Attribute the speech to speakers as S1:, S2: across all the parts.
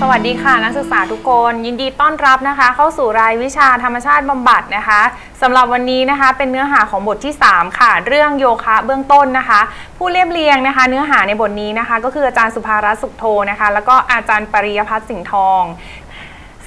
S1: สวัสดีค่ะ นักศึกษาทุกคน ยินดีต้อนรับนะคะ เข้าสู่รายวิชาธรรมชาติบำบัดนะคะสำหรับวันนี้นะคะ เป็นเนื้อหาของบทที่ 3 ค่ะ เรื่องโยคะเบื้องต้นนะคะ ผู้เรียบเรียงนะคะ เนื้อหาในบทนี้นะคะ ก็คืออาจารย์สุภารัตน์สุขโทนะคะ แล้วก็อาจารย์ปริยพัฒน์สิงห์ทอง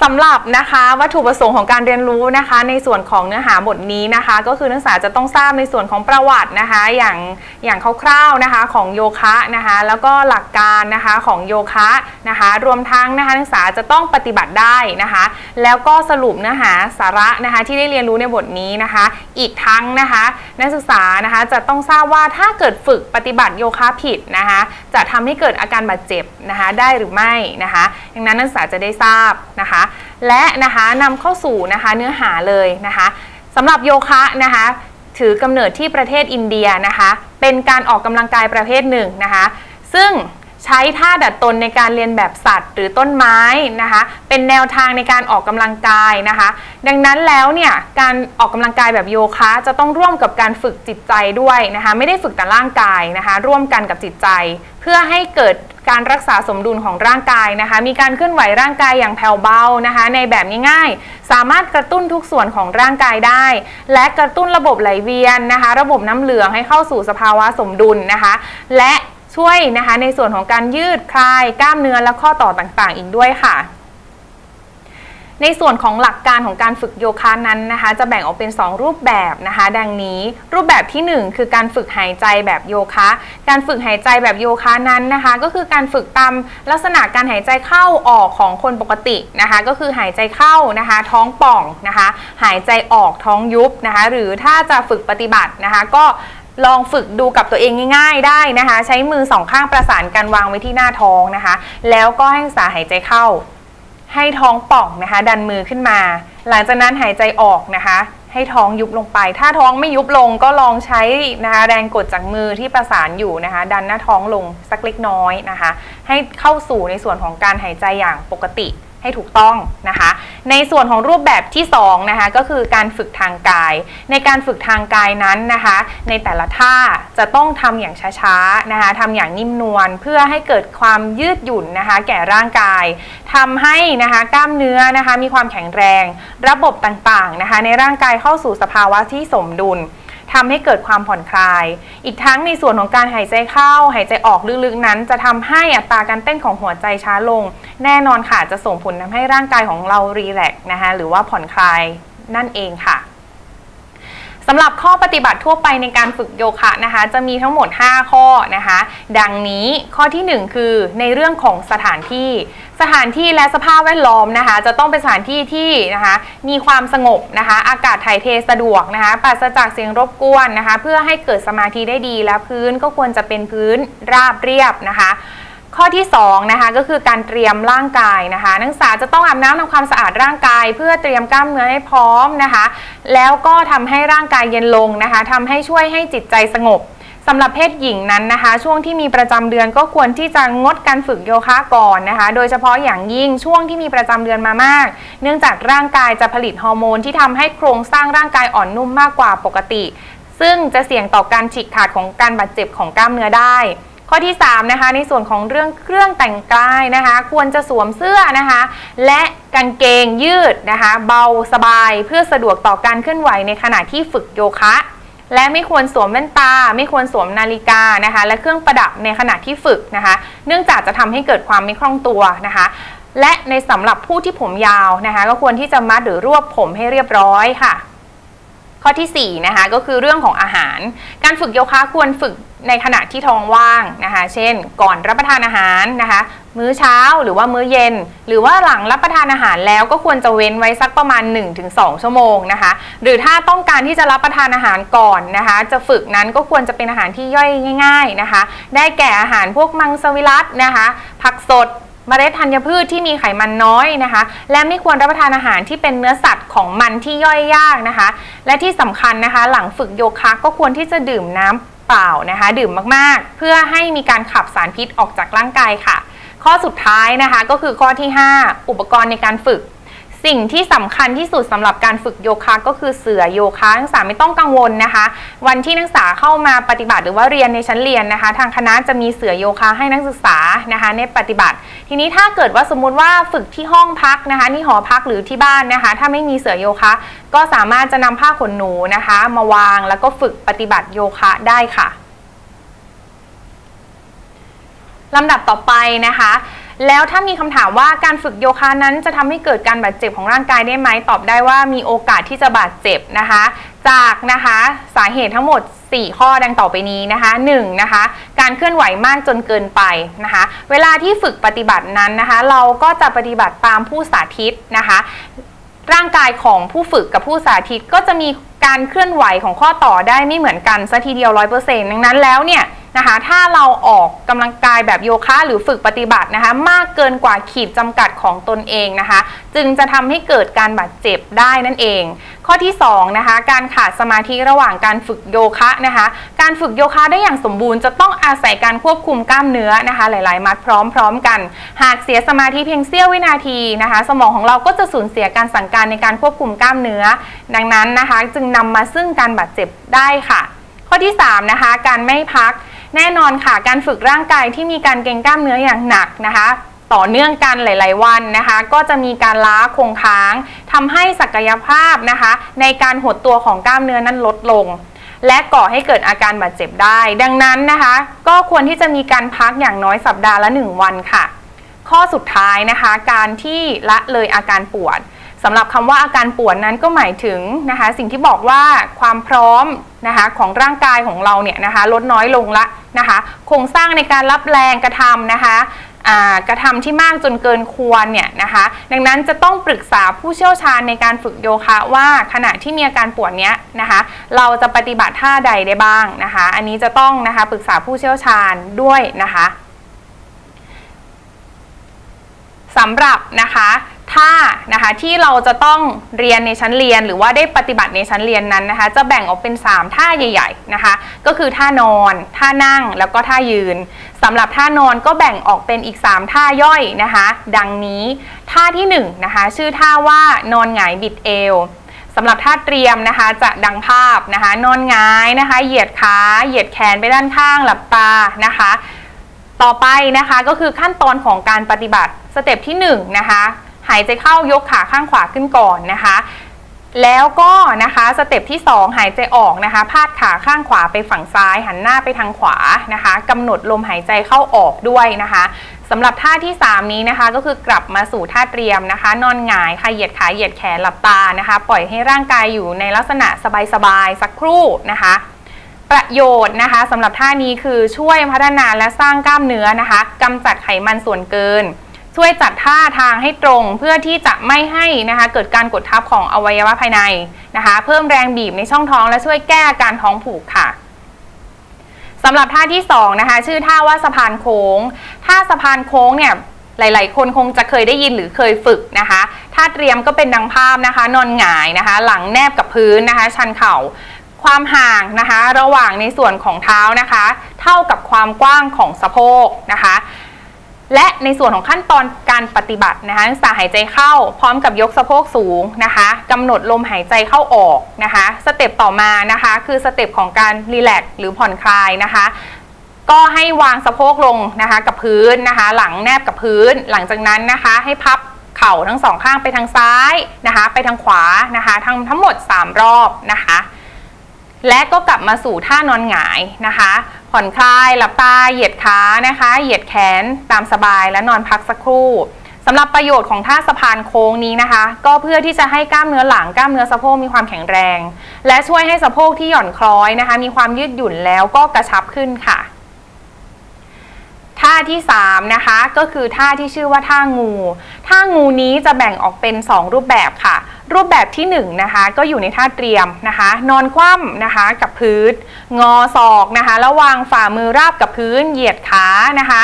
S1: สำหรับนะคะวัตถุประสงค์ของการเรียนรู้นะคะ ในส่วนของเนื้อหาบทนี้นะคะ ก็คือนักศึกษาจะต้องทราบในส่วนของประวัตินะคะอย่างอย่างคร่าวๆนะคะของโยคะนะคะ แล้วก็หลักการนะคะของโยคะนะคะ รวมทั้งนะคะนักศึกษาจะต้องปฏิบัติได้นะคะ แล้วก็สรุปเนื้อหาสาระนะคะที่ได้เรียนรู้ในบทนี้นะคะ อีกทั้งนะคะ นักศึกษานะคะจะต้องทราบว่าถ้าเกิดฝึกปฏิบัติโยคะผิดนะคะ จะทำให้เกิดอาการบาดเจ็บนะคะได้หรือไม่นะคะดังนั้นนักศึกษาจะได้ทราบนะคะ และนะคะนำเข้าสู่นะคะเนื้อหาเลยนะคะสำหรับโยคะนะคะถือกำเนิดที่ประเทศอินเดียนะคะ เป็นการออกกำลังกายประเภทหนึ่งนะคะ ซึ่ง ใช้ท่าดัดตนในการเรียนแบบสัตว์หรือต้นไม้นะคะ เป็นแนวทางในการออกกำลังกายนะคะ ดังนั้นแล้วเนี่ยการออกกำลังกายแบบโยคะจะต้องร่วมกับการฝึกจิตใจด้วยนะคะ ไม่ได้ฝึกแต่ร่างกายนะคะ ร่วมกันกับจิตใจ เพื่อให้เกิดการรักษาสมดุลของร่างกายนะคะ มีการเคลื่อนไหวร่างกายอย่างแผ่วเบานะคะ ในแบบง่ายๆ สามารถกระตุ้นทุกส่วนของร่างกายได้ และกระตุ้นระบบไหลเวียนนะคะ ระบบน้ำเหลืองให้เข้าสู่สภาวะสมดุลนะคะ และ ช่วยนะคะในส่วนของการยืดคลายกล้ามเนื้อและข้อต่อต่างๆ อีกด้วยค่ะ ในส่วนของหลักการของการฝึกโยคะนั้นนะคะ จะแบ่งออกเป็น 2 รูปแบบนะคะ ดังนี้รูปแบบที่ 1 คือการฝึกหายใจแบบโยคะ การฝึกหายใจแบบโยคะนั้นนะคะ ก็คือการฝึกตามลักษณะการหายใจเข้าออกของคนปกตินะคะ ก็คือหายใจเข้านะคะ ท้องป่องนะคะ หายใจออกท้องยุบนะคะ หรือถ้าจะฝึกปฏิบัตินะคะ ก็ ลองฝึกดูกับตัวเองง่ายๆได้นะคะ ใช้มือสองข้างประสานกันวางไว้ที่หน้าท้องนะคะ แล้วก็ให้ศึกษาหายใจเข้า ให้ท้องป่องนะคะ ดันมือขึ้นมา หลังจากนั้นหายใจออกนะคะ ให้ท้องยุบลงไป ถ้าท้องไม่ยุบลงก็ลองใช้นะคะแรงกดจากมือที่ประสานอยู่นะคะ ดันหน้าท้องลงสักเล็กน้อยนะคะ ให้เข้าสู่ในส่วนของการหายใจอย่างปกติให้ถูกต้องนะคะ ในส่วนของรูปแบบที่2นะคะก็คือการฝึกทางกาย ในการฝึกทางกายนั้นนะคะ ในแต่ละท่าจะต้องทำอย่างช้าๆนะคะทำอย่างนิ่มนวลเพื่อให้เกิดความยืดหยุ่นนะคะ แก่ร่างกายทำให้นะคะกล้ามเนื้อนะคะมีความแข็งแรง ระบบต่างๆนะคะ ในร่างกายเข้าสู่สภาวะที่สมดุล ทำให้เกิดความผ่อนคลาย อีกทั้งในส่วนของการหายใจเข้า หายใจออกลึกๆนั้น จะทำให้อัตราการเต้นของหัวใจช้าลง แน่นอนค่ะจะส่งผลทำให้ร่างกายของเรารีแลกซ์นะคะหรือว่าผ่อนคลายนั่นเองค่ะ สำหรับข้อปฏิบัติทั่วไปในการฝึกโยคะนะคะ จะมีทั้งหมด 5 ข้อนะคะ ดังนี้ข้อทีหนึ่1 คือในเรื่องของสถานที่ สถานที่และสภาพแวดล้อมนะคะ จะต้องเป็นสถานที่ที่นะคะ มีความสงบนะคะ อากาศถ่ายเทสะดวกนะคะปราศจากเสียงรบกวนนะคะ เพื่อให้เกิดสมาธิได้ดีและพื้นก็ควรจะเป็นพื้นราบเรียบนะคะ ข้อที่2นะคะก็คือการเตรียมร่างกายนะคะนักศึกษาจะต้องอาบน้ำทำความสะอาดร่างกาย เพื่อเตรียมกล้ามเนื้อให้พร้อมนะคะ แล้วก็ทำให้ร่างกายเย็นลงนะคะทำให้ช่วยให้จิตใจสงบสำหรับเพศหญิงนั้นนะคะ ช่วงที่มีประจำเดือนก็ควรที่จะงดการฝึกโยคะก่อนนะคะ โดยเฉพาะอย่างยิ่งช่วงที่มีประจำเดือนมามาก เนื่องจากร่างกายจะผลิตฮอร์โมนที่ทำให้โครงสร้างร่างกายอ่อนนุ่มมากกว่าปกติ ซึ่งจะเสี่ยงต่อการฉีกขาดของการบาดเจ็บของกล้ามเนื้อได้ ข้อที่ 3 นะคะ ในส่วนของเรื่องเครื่องแต่งกายนะคะ ควรจะสวมเสื้อนะคะ และกางเกงยืดนะคะ เบาสบายเพื่อสะดวกต่อการเคลื่อนไหวในขณะที่ฝึกโยคะ และไม่ควรสวมแว่นตา ไม่ควรสวมนาฬิกานะคะ และเครื่องประดับในขณะที่ฝึกนะคะ เนื่องจากจะทำให้เกิดความไม่คล่องตัวนะคะ และในสำหรับผู้ที่ผมยาวนะคะ ก็ควรที่จะมัดหรือรวบผมให้เรียบร้อยค่ะ ข้อที่4นะคะก็คือเรื่องของอาหาร การฝึกโยคะควรฝึกในขณะที่ท้องว่างนะคะ เช่น ก่อนรับประทานอาหารนะคะ มื้อเช้าหรือว่ามื้อเย็น หรือว่าหลังรับประทานอาหารแล้วก็ควรจะเว้นไว้สักประมาณ 1-2 ชั่วโมงนะคะ หรือถ้าต้องการที่จะรับประทานอาหารก่อนนะคะ จะฝึกนั้นก็ควรจะเป็นอาหารที่ย่อยง่าย ๆนะคะ ได้แก่อาหารพวกมังสวิรัตนะคะ ผักสด เมล็ดธัญพืชที่มีไขมันน้อยนะคะ และไม่ควรรับประทานอาหารที่เป็นเนื้อสัตว์ของมันที่ย่อยยากนะคะ และที่สำคัญนะคะ หลังฝึกโยคะก็ควรที่จะดื่มน้ำเปล่านะคะ ดื่มมากๆ เพื่อให้มีการขับสารพิษออกจากร่างกายค่ะ ข้อสุดท้ายนะคะก็คือข้อที่ 5 อุปกรณ์ในการฝึก สิ่งที่สำคัญที่สุดสำหรับการฝึกโยคะก็คือเสือโยคะนักศึกษาไม่ต้องกังวลนะคะ วันที่นักศึกษาเข้ามาปฏิบัติหรือว่าเรียนในชั้นเรียนนะคะ ทางคณะจะมีเสือโยคะให้นักศึกษานะคะในปฏิบัติ ทีนี้ถ้าเกิดว่าสมมุติว่าฝึกที่ห้องพักนะคะที่หอพักหรือที่บ้านนะคะ ถ้าไม่มีเสือโยคะ ก็สามารถจะนำผ้าขนหนูนะคะ มาวางแล้วก็ฝึกปฏิบัติโยคะได้ค่ะลำดับต่อไปนะคะ แล้วถ้ามีคำถามว่าการฝึกโยคะนั้นจะทำให้เกิดการบาดเจ็บของร่างกายได้ไหมตอบได้ว่ามีโอกาสที่จะบาดเจ็บนะคะ จากนะคะสาเหตุทั้งหมด 4 ข้อดังต่อไปนี้นะคะ1นะคะการเคลื่อนไหวมากจนเกินไปนะคะ เวลาที่ฝึกปฏิบัตินั้นนะคะ เราก็จะปฏิบัติตามผู้สาธิตนะคะ ร่างกายของผู้ฝึกกับผู้สาธิตก็จะมีการเคลื่อนไหวของข้อต่อได้ไม่เหมือนกันซะทีเดียว 100%ดังนั้นแล้วเนี่ย นะคะ ถ้าเราออกกำลังกายแบบโยคะหรือฝึกปฏิบัตินะคะ มากเกินกว่าขีดจำกัดของตนเองนะคะ จึงจะทำให้เกิดการบาดเจ็บได้นั่นเอง ข้อที่2นะคะการขาดสมาธิระหว่างการฝึกโยคะนะคะ การฝึกโยคะได้อย่างสมบูรณ์จะต้องอาศัยการควบคุมกล้ามเนื้อนะคะ หลาย ๆ มัดพร้อม ๆ กัน หากเสียสมาธิเพียงเสี้ยววินาทีนะคะ สมองของเราก็จะสูญเสียการสั่งการในการควบคุมกล้ามเนื้อ ดังนั้นนะคะ จึงนำมาซึ่งการบาดเจ็บได้ค่ะ ข้อที่3นะคะการไม่พัก แน่นอนค่ะ การฝึกร่างกายที่มีการเกร็งกล้ามเนื้ออย่างหนักนะคะ ต่อเนื่องกันหลาย ๆ วันนะคะ ก็จะมีการล้าคงค้างทำให้ศักยภาพนะคะ ในการหดตัวของกล้ามเนื้อนั้นลดลง และก่อให้เกิดอาการบาดเจ็บได้ ดังนั้นนะคะ ก็ควรที่จะมีการพักอย่างน้อยสัปดาห์ละ 1 วันค่ะ ข้อสุดท้ายนะคะ การที่ละเลยอาการปวดสำหรับคำว่าอาการปวดนั้นก็หมายถึงนะคะ สิ่งที่บอกว่าความพร้อม นะคะของร่างกายของเราเนี่ยนะคะลดน้อยลงละนะคะโครงสร้างในการรับแรงกระทำนะคะกระทำที่มากจนเกินควรเนี่ยนะคะดังนั้นจะต้องปรึกษาผู้เชี่ยวชาญในการฝึกโยคะว่าขณะที่มีอาการปวดเนี้ยนะคะเราจะปฏิบัติท่าใดได้บ้างนะคะอันนี้จะต้องนะคะปรึกษาผู้เชี่ยวชาญด้วยนะคะสำหรับนะคะ ท่านะคะที่เราจะต้องเรียนในชั้นเรียน หรือว่าได้ปฏิบัติในชั้นเรียนนั้นนะคะจะแบ่งออกเป็น 3 ท่าใหญ่ๆนะคะก็คือท่านอน ท่านั่งแล้วก็ท่ายืนสำหรับท่านอนก็แบ่งออกเป็นอีก 3 ท่าย่อยนะคะ ดังนี้ท่าที่1นะคะชื่อท่าว่านอนหงายบิดเอวสำหรับท่าเตรียมนะคะจะดังภาพนะคะ นอนหงายนะคะ เหยียดขาเหยียดแขนไปด้านข้างหลับตานะคะ ต่อไปนะคะก็คือขั้นตอนของการปฏิบัติสเต็ปที่1นะคะ หายใจเข้ายกขาข้างขวาขึ้นก่อนนะคะ แล้วก็นะคะสเต็ปที่ 2 หายใจออกนะคะ พาดขาข้างขวาไปฝั่งซ้าย หันหน้าไปทางขวานะคะกำหนดลมหายใจเข้าออกด้วยนะคะสำหรับท่าที่ 3 นี้นะคะก็คือกลับมาสู่ท่าเตรียมนะคะ นอนหงายค่ะเหยียดขาเหยียดแขนหลับตานะคะ ปล่อยให้ร่างกายอยู่ในลักษณะสบายๆสักครู่นะคะประโยชน์นะคะสำหรับท่านี้คือช่วยพัฒนาและสร้างกล้ามเนื้อนะคะกำจัดไขมันส่วนเกิน ช่วยจัดท่าทางให้ตรงเพื่อที่จะไม่ให้นะคะเกิดการกดทับของอวัยวะภายในนะคะ เพิ่มแรงบีบในช่องท้องและช่วยแก้อาการท้องผูกค่ะสำหรับท่าที่2นะคะชื่อท่าว่าสะพานโค้งท่าสะพานโค้งเนี่ยหลาย ๆ คนคงจะเคยได้ยินหรือเคยฝึกนะคะ ท่าเตรียมก็เป็นดังภาพนะคะ นอนหงายนะคะ หลังแนบกับพื้นนะคะ ชันเข่า ความห่างนะคะ ระหว่างในส่วนของเท้านะคะ เท่ากับความกว้างของสะโพกนะคะ และในส่วนของขั้นตอนการปฏิบัตินะคะนักศึกษาหายใจเข้าพร้อมกับยกสะโพกสูงนะคะกำหนดลมหายใจเข้าออกนะคะสเต็ปต่อมานะคะคือสเต็ปของการรีแลกซ์หรือผ่อนคลายนะคะก็ให้วางสะโพกลงนะคะกับพื้นนะคะ หลังแนบกับพื้น หลังจากนั้นนะคะให้พับเข่าทั้งสองข้างไปทางซ้ายนะคะ ไปทางขวานะคะทั้งทั้งหมด 3 รอบนะคะ และก็กลับมาสู่ท่านอนหงายนะคะ ผ่อนคลายหลับตาเหยียดขานะคะ เหยียดแขนตามสบายและนอนพักสักครู่สำหรับประโยชน์ของท่าสะพานโค้งนี้นะคะ ก็เพื่อที่จะให้กล้ามเนื้อหลังกล้ามเนื้อสะโพกมีความแข็งแรง และช่วยให้สะโพกที่หย่อนคล้อยนะคะ มีความยืดหยุ่นแล้วก็กระชับขึ้นค่ะ ท่าที่3นะคะก็คือท่าที่ชื่อว่าท่างู ท่างูนี้จะแบ่งออกเป็น 2 รูปแบบค่ะ รูปแบบที่1นงนะคะก็อยู่ในท่าเตรียมนะคะ นอนคว่ำนะคะกับพื้น งอศอกนะคะแล้ววางฝ่ามือราบกับพื้น เหยียดขานะคะ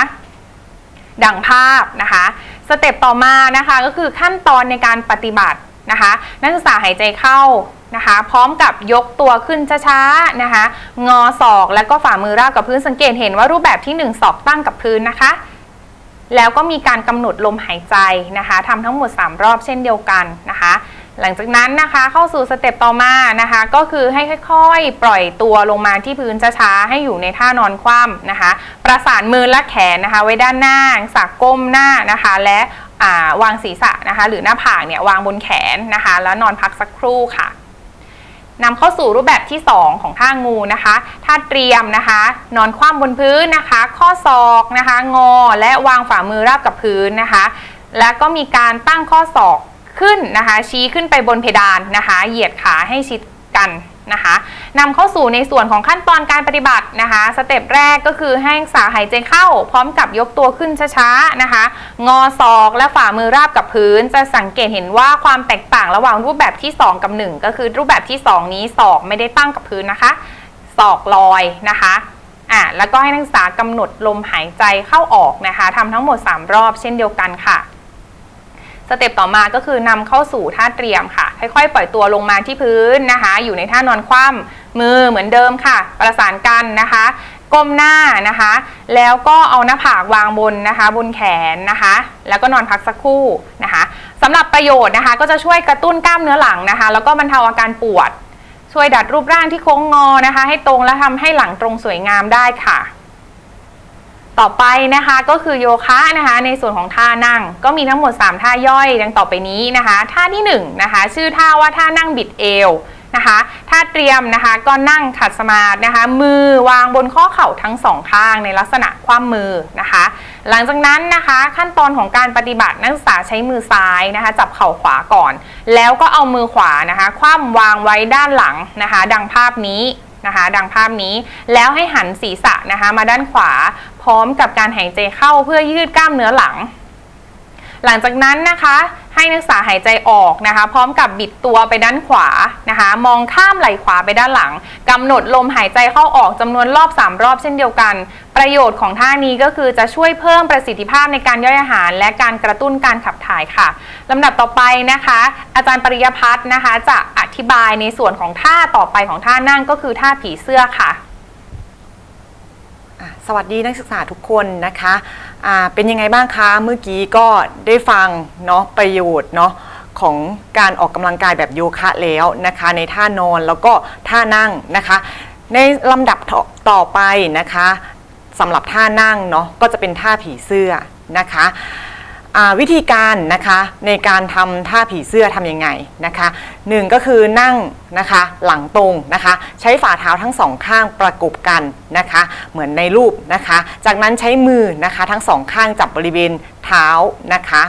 S1: ดังภาพนะคะ สเต็ปต่อมานะคะก็คือขั้นตอนในการปฏิบัตินะคะ นักศึกษาหายใจเข้านะคะ พร้อมกับยกตัวขึ้นช้าๆนะคะ งอศอกแล้วก็ฝ่ามือราบกับพื้นสังเกตเห็นว่ารูปแบบที่1ศอกตั้งกับพื้นนะคะแล้วก็มีการกำหนดลมหายใจนะคะทำทั้งหมด 3 รอบเช่นเดียวกันนะคะ หลังจากนั้นนะคะเข้าสู่สเต็ปต่อมานะคะ ก็คือให้ค่อยๆ ปล่อยตัวลงมาที่พื้นช้าๆให้อยู่ในท่านอนคว่ำนะคะ ประสานมือและแขนนะคะ ไว้ด้านหน้าสักก้มหน้านะคะ และวางศีรษะนะคะ หรือหน้าผากเนี่ยวางบนแขนนะคะ แล้วนอนพักสักครู่ค่ะนำเข้าสู่รูปแบบที่ 2 ของท่างูนะคะ ท่าเตรียมนะคะ นอนคว่ำบนพื้นนะคะ ข้อศอกนะคะ งอและวางฝ่ามือราบกับพื้นนะคะ แล้วก็มีการตั้งข้อศอก ขึ้นนะคะ ชี้ขึ้นไปบนเพดานนะคะ เหยียดขาให้ชิดกันนะคะนำเข้าสู่ในส่วนของขั้นตอนการปฏิบัตินะคะ สเต็ปแรกก็คือให้นักศึกษาหายใจเข้า พร้อมกับยกตัวขึ้นช้าๆนะคะ งอศอกและฝ่ามือราบกับพื้น จะสังเกตเห็นว่าความแตกต่างระหว่างรูปแบบที่ 2 กับ 1 ก็คือรูปแบบที่ 2 นี้ศอกไม่ได้ตั้งกับพื้นนะคะศอกลอยนะคะอะแล้วก็ให้นักศึกษากำหนดลมหายใจเข้าออกนะคะทำทั้งหมด 3 รอบเช่นเดียวกันค่ะ สเต็ปต่อมาก็คือนำเข้าสู่ท่าเตรียมค่ะ ค่อยๆ ปล่อยตัวลงมาที่พื้นนะคะ อยู่ในท่านอนคว่ำมือเหมือนเดิมค่ะ ประสานกันนะคะ ก้มหน้านะคะ แล้วก็เอาหน้าผากวางบนนะคะ บนแขนนะคะ แล้วก็นอนพักสักครู่นะคะสำหรับประโยชน์นะคะ ก็จะช่วยกระตุ้นกล้ามเนื้อหลังนะคะ แล้วก็บรรเทาอาการปวด ช่วยดัดรูปร่างที่โค้งงอนะคะ ให้ตรงและทำให้หลังตรงสวยงามได้ค่ะ ต่อไปนะคะก็คือโยคะนะคะในส่วนของท่านั่งก็มีทั้งหมด 3 ท่าย่อยดังต่อไปนี้นะคะ ท่าที่1นะคะชื่อท่าว่าท่านั่งบิดเอวนะคะท่าเตรียมนะคะก็นั่งขัดสมาธินะคะ มือวางบนข้อเข่าทั้งสองข้างในลักษณะคว่ำมือนะคะ หลังจากนั้นนะคะขั้นตอนของการปฏิบัตินักศึกษาใช้มือซ้ายนะคะ จับเข่าขวาก่อน แล้วก็เอามือขวานะคะคว่ำวางไว้ด้านหลังนะคะ ดังภาพนี้นะคะดังภาพนี้แล้วให้หันศีรษะนะคะมาด้านขวา พร้อมกับการหายใจเข้าเพื่อยืดกล้ามเนื้อหลัง หลังจากนั้นนะคะให้นักศึกษาหายใจออกนะคะ พร้อมกับบิดตัวไปด้านขวานะคะ มองข้ามไหล่ขวาไปด้านหลังกำหนดลมหายใจเข้าออกจำนวนรอบ 3 รอบเช่นเดียวกัน ประโยชน์ของท่านี้ก็คือจะช่วยเพิ่มประสิทธิภาพในการย่อยอาหาร และการกระตุ้นการขับถ่ายค่ะลำดับต่อไปนะคะ อาจารย์ปริยพัฒน์นะคะ จะอธิบายในส่วนของท่าต่อไปของท่านั่งก็คือท่าผีเสื้อค่ะ
S2: สวัสดีนักศึกษาทุกคนนะคะะเป็นยังไงบ้างคะ เมื่อกี้ก็ได้ฟังเนาะประโยชน์เนาะของการออกกำลังกายแบบโยคะแล้วนะคะ ในท่านอนแล้วก็ท่านั่งนะคะ ในลำดับต่อไปนะคะสำหรับท่านั่งเนาะก็จะเป็นท่าผีเสื้อนะคะ วิธีการนะคะในการทำท่าผีเสื้อทำยังไงนะคะหนึ่งก็คือนั่งนะคะหลังตรงนะคะ ใช้ฝ่าเท้าทั้งสองข้างประกบกันนะคะ เหมือนในรูปนะคะ จากนั้นใช้มือนะคะทั้งสองข้างจับบริเวณเท้านะคะ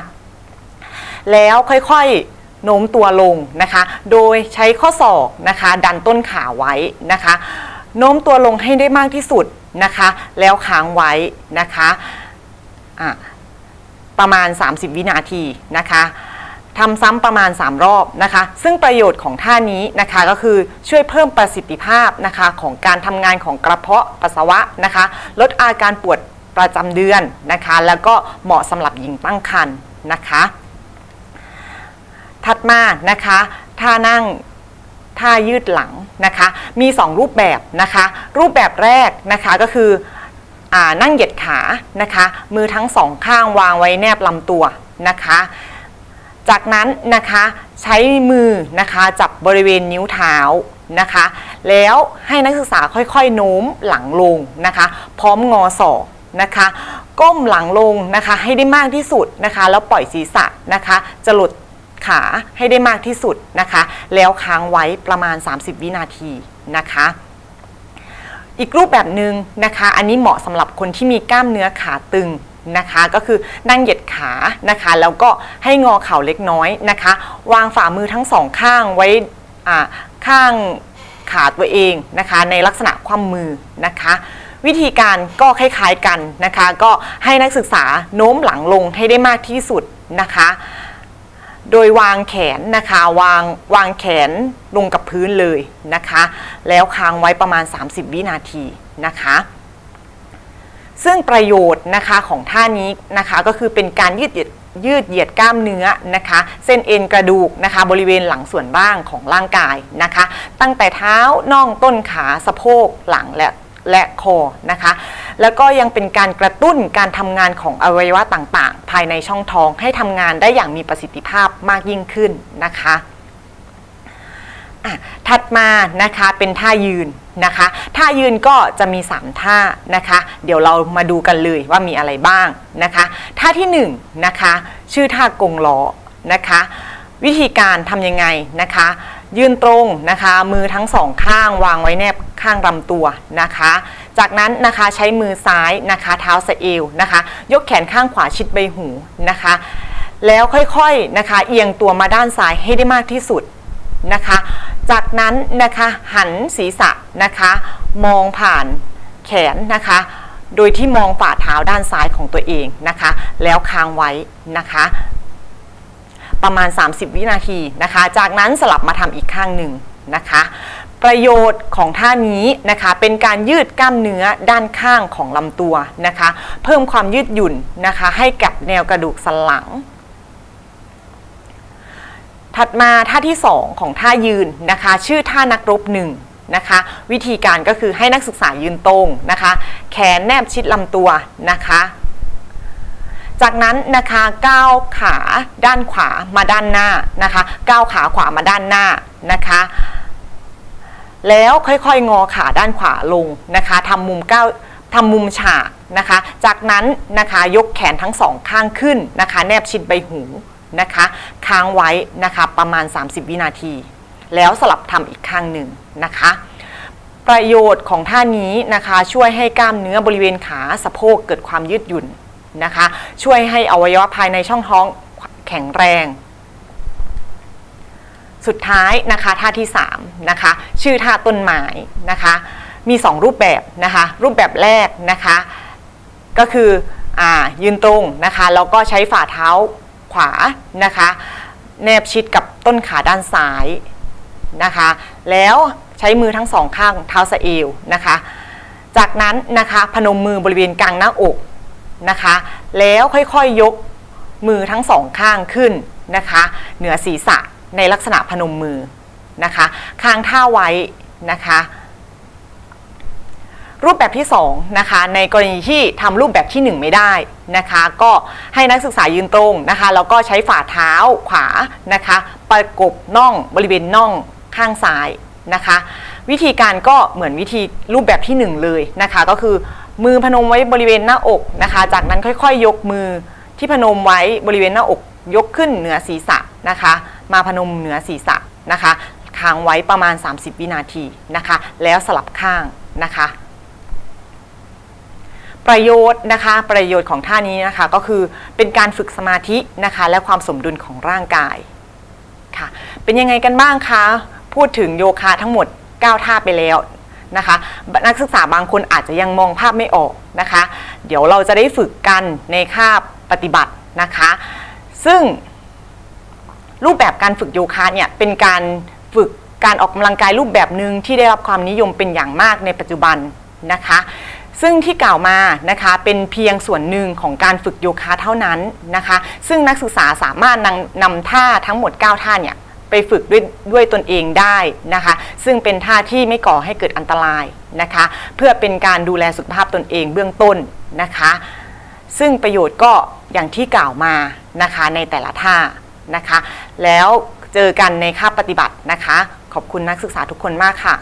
S2: แล้วค่อยๆโน้มตัวลงนะคะ โดยใช้ข้อศอกนะคะ ดันต้นขาไว้นะคะโน้มตัวลงให้ได้มากที่สุดนะคะ แล้วค้างไว้นะคะอะ ประมาณ 30 วินาทีนะคะทำซ้ำประมาณ 3 รอบนะคะ ซึ่งประโยชน์ของท่านี้นะคะก็คือช่วยเพิ่มประสิทธิภาพนะคะของการทำงานของกระเพาะปัสสาวะนะคะ ลดอาการปวดประจำเดือนนะคะ แล้วก็เหมาะสำหรับหญิงตั้งครรภ์นะคะ ถัดมานะคะท่านั่งท่ายืดหลังนะคะ มี 2 รูปแบบนะคะ รูปแบบแรกนะคะก็คือ นั่งเหยียดขานะคะ มือทั้งสองข้างวางไว้แนบลำตัวนะคะ จากนั้นนะคะใช้มือนะคะจับบริเวณนิ้วเท้านะคะ แล้วให้นักศึกษาค่อยๆโน้มหลังลงนะคะ พร้อมงอศอกนะคะก้มหลังลงนะคะให้ได้มากที่สุดนะคะ แล้วปล่อยศีรษะนะคะจะหลุดขาให้ได้มากที่สุดนะคะ แล้วค้างไว้ประมาณ 30 วินาทีนะคะ อีกรูปแบบหนึ่งนะคะ อันนี้เหมาะสำหรับคนที่มีกล้ามเนื้อขาตึงนะคะ ก็คือนั่งเหยียดขานะคะ แล้วก็ให้งอเข่าเล็กน้อยนะคะ วางฝ่ามือทั้งสองข้างไว้ข้างขาตัวเองนะคะ ในลักษณะคว่ำมือนะคะ วิธีการก็คล้ายๆกันนะคะ ก็ให้นักศึกษาโน้มหลังลงให้ได้มากที่สุดนะคะ โดยวางแขนนะคะวางวางแขนลงกับพื้นเลยนะคะ แล้วค้างไว้ประมาณ 30 วินาทีนะคะ ซึ่งประโยชน์นะคะของท่านี้นะคะก็คือเป็นการยืดเยียดยืดเหยียดกล้ามเนื้อนะคะ เส้นเอ็นกระดูกนะคะ บริเวณหลังส่วนล่างของร่างกายนะคะ ตั้งแต่เท้าน่องต้นขาสะโพกหลังและ และคอนะคะ แล้วก็ยังเป็นการกระตุ้นการทำงานของอวัยวะต่างๆ ภายในช่องท้องให้ทำงานได้อย่างมีประสิทธิภาพมากยิ่งขึ้นนะคะถัดมานะคะเป็นท่ายืนนะคะ ท่ายืนก็จะมี 3 ท่านะคะ เดี๋ยวเรามาดูกันเลยว่ามีอะไรบ้างนะคะ ท่าที่1นงนะคะ ชื่อท่ากงล้อนะคะ วิธีการทำยังไงนะคะ ยืนตรงนะคะ มือทั้งสองข้างวางไว้แนบ ข้างลำตัวนะคะ จากนั้นนะคะใช้มือซ้ายนะคะ เท้าสะเอวนะคะ ยกแขนข้างขวาชิดใบหูนะคะ แล้วค่อยๆนะคะเอียงตัวมาด้านซ้ายให้ได้มากที่สุดนะคะ จากนั้นนะคะหันศีรษะนะคะ มองผ่านแขนนะคะ โดยที่มองฝ่าเท้าด้านซ้ายของตัวเองนะคะ แล้วค้างไว้นะคะ ประมาณ 30 วินาทีนะคะ จากนั้นสลับมาทำอีกข้างหนึ่งนะคะ ประโยชน์ของท่านี้นะคะ เป็นการยืดกล้ามเนื้อด้านข้างของลำตัวนะคะ เพิ่มความยืดหยุ่นนะคะ ให้กับแนวกระดูกสันหลัง ถัดมาท่าที่ 2 ของท่ายืนนะคะ ชื่อท่านักรบหนึ่งนะคะวิธีการก็คือให้นักศึกษายืนตรงนะคะ แขนแนบชิดลำตัวนะคะ จากนั้นนะคะก้าวขาด้านขวามาด้านหน้านะคะก้าวขาขวามาด้านหน้านะคะ แล้วค่อยๆ งอขาด้านขวาลงนะคะทำมุมเก้าทำมุมฉากนะคะ จากนั้นนะคะยกแขนทั้งสองข้างขึ้นนะคะ แนบชิดใบหูนะคะ ค้างไว้นะคะประมาณ 30 วินาที แล้วสลับทำอีกข้างหนึ่งนะคะ ประโยชน์ของท่านี้นะคะช่วยให้กล้ามเนื้อบริเวณขาสะโพกเกิดความยืดหยุ่นนะคะ ช่วยให้อวัยวะภายในช่องท้องแข็งแรง สุดท้ายนะคะท่าที่3นะคะชื่อท่าต้นไม้นะคะมี 2 รูปแบบนะคะรูปแบบแรกนะคะก็คืออยืนตรงนะคะแล้วก็ใช้ฝ่าเท้าขวานะคะแนบชิดกับต้นขาด้านซ้ายนะคะแล้วใช้มือทั้งสองข้างเท้าสะเอวนะคะจากนั้นนะคะพนมมือบริเวณกลางหน้าอกนะคะแล้วค่อยๆยกมือทั้งสองข้างขึ้นนะคะเหนือศีรษะ ในลักษณะพนมมือนะคะค้างท่าไว้นะคะรูปแบบที่2นะคะในกรณีที่ทำรูปแบบทีหนึ่1 ไม่ได้นะคะ ก็ให้นักศึกษายืนตรงนะคะแล้วก็ใช้ฝ่าเท้าขวานะคะประกบน่องบริเวณน่องข้างซ้ายนะคะ วิธีการก็เหมือนวิธีรูปแบบที่ 1 เลยนะคะ ก็คือมือพนมไว้บริเวณหน้าอกนะคะ จากนั้นค่อยๆยกมือที่พนมไว้บริเวณหน้าอกยกขึ้นเหนือศีรษะนะคะ มาพนมเหนือศีรษะนะคะค้างไว้ประมาณ 30 วินาทีนะคะ แล้วสลับข้างนะคะประโยชน์นะคะประโยชน์ของท่านี้นะคะก็คือเป็นการฝึกสมาธินะคะและความสมดุลของร่างกายค่ะเป็นยังไงกันบ้างคะพูดถึงโยคะทั้งหมด 9 ท่าไปแล้วนะคะนักศึกษาบางคนอาจจะยังมองภาพไม่ออกนะคะ เดี๋ยวเราจะได้ฝึกกันในคาบปฏิบัตินะคะ ซึ่ง รูปแบบการฝึกโยคะเนี่ยเป็นการฝึกการออกกำลังกายรูปแบบหนึ่งที่ได้รับความนิยมเป็นอย่างมากในปัจจุบันนะคะ ซึ่งที่กล่าวมานะคะเป็นเพียงส่วนหนึ่งของการฝึกโยคะเท่านั้นนะคะ ซึ่งนักศึกษาสามารถนำนำท่าทั้งหมด 9 ท่าเนี่ยไปฝึกด้วยด้วยตนเองได้นะคะ ซึ่งเป็นท่าที่ไม่ก่อให้เกิดอันตรายนะคะ เพื่อเป็นการดูแลสุขภาพตนเองเบื้องต้นนะคะ ซึ่งประโยชน์ก็อย่างที่กล่าวมานะคะในแต่ละท่า นะคะ แล้วเจอกันในคาบปฏิบัตินะคะ ขอบคุณนักศึกษาทุกคนมากค่ะ